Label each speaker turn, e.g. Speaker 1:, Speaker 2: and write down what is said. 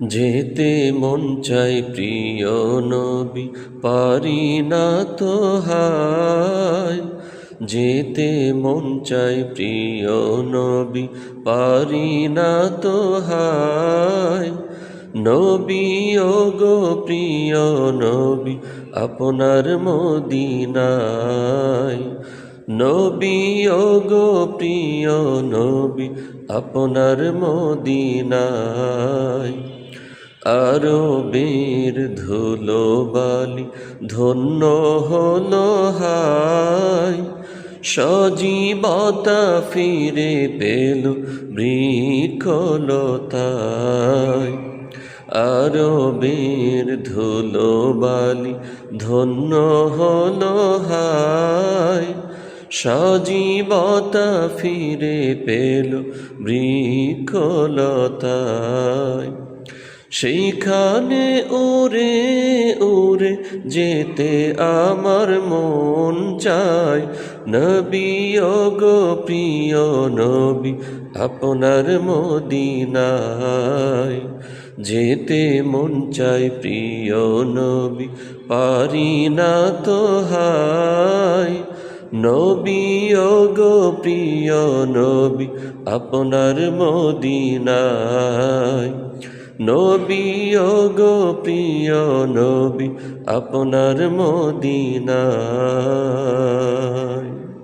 Speaker 1: যেতে মন চাই প্রিয় নবী, পারি না তো হায়। যেতে মন চাই প্রিয় নবী, পারি না তো হায়। নবী ও গো প্রিয় নবী, আপনার মদিনায়। নবী ও গো প্রিয় নবী, আপনার মদিনায়। আরও বীর ধুলো বালি ধন্য হলো হায় সজীবতা ফিরে পেল বৃক্ষলতায়। আরও বীর ধুলো বালি ধন্য হলো হায় সজীবতা ফিরে পেল বৃক্ষলতায়। সেইখানে ওরে ওরে যেতে আমার মন চায়। নবী গো প্রিয় নবী, আপনার মদিনায় যেতে মন চায় প্রিয় নবী, পারি না তো হায় নবী গো প্রিয় নবী, আপনার মদিনায় নবী ও গো প্রিয় নবী আপনার মদিনা।